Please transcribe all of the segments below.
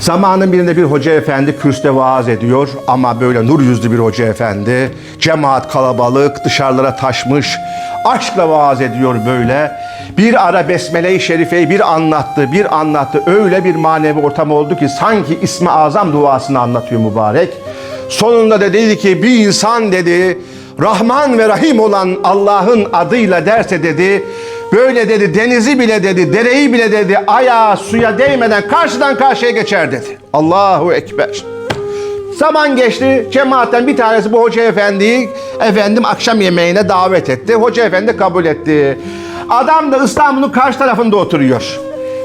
Zamanın birinde bir hoca efendi kürste vaaz ediyor ama böyle nur yüzlü bir hoca efendi. Cemaat kalabalık, dışarılara taşmış. Aşkla vaaz ediyor böyle. Bir ara Besmele-i Şerife'yi bir anlattı, bir anlattı. Öyle bir manevi ortam oldu ki sanki İsmi Azam duasını anlatıyor mübarek. Sonunda da dedi ki bir insan dedi Rahman ve Rahim olan Allah'ın adıyla derse dedi böyle dedi denizi bile dedi dereyi bile dedi ayağı suya değmeden karşıdan karşıya geçer dedi. Allahu Ekber. Zaman geçti. Cemaatten bir tanesi bu hoca efendiyi efendim akşam yemeğine davet etti. Hoca efendi kabul etti. Adam da İstanbul'un karşı tarafında oturuyor.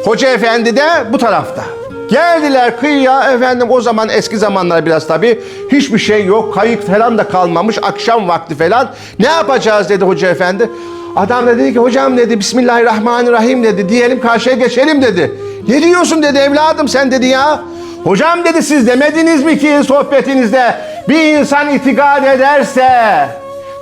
Hoca efendi de bu tarafta. Geldiler kıyıya efendim o zaman eski zamanlar biraz tabi hiçbir şey yok kayık falan da kalmamış akşam vakti falan ne yapacağız dedi hoca efendi. Adam da dedi ki hocam dedi Bismillahirrahmanirrahim dedi diyelim karşıya geçelim dedi. Ne diyorsun dedi evladım sen dedi ya. Hocam dedi siz demediniz mi ki sohbetinizde bir insan itikad ederse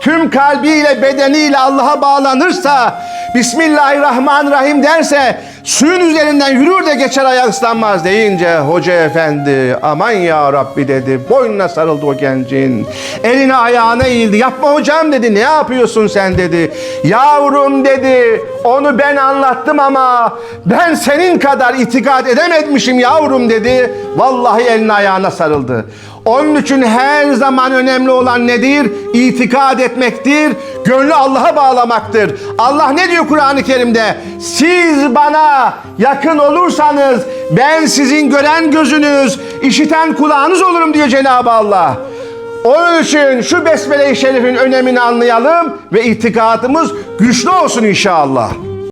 tüm kalbiyle bedeniyle Allah'a bağlanırsa Bismillahirrahmanirrahim derse suyun üzerinden yürür de geçer ayak ıslanmaz deyince hoca efendi aman ya Rabbi dedi. Boynuna sarıldı o gencin. Eline ayağına eğildi. Yapma hocam dedi. Ne yapıyorsun sen dedi. Yavrum dedi. Onu ben anlattım ama ben senin kadar itikad edememişim yavrum dedi. Vallahi eline ayağına sarıldı onun için her zaman önemli olan nedir? İtikad etmektir. Gönlü Allah'a bağlamaktır. Allah ne diyor Kur'an-ı Kerim'de? Siz bana yakın olursanız ben sizin gören gözünüz, işiten kulağınız olurum diyor Cenab-ı Allah. Onun için şu Besmele-i Şerif'in önemini anlayalım ve itikadımız güçlü olsun inşallah.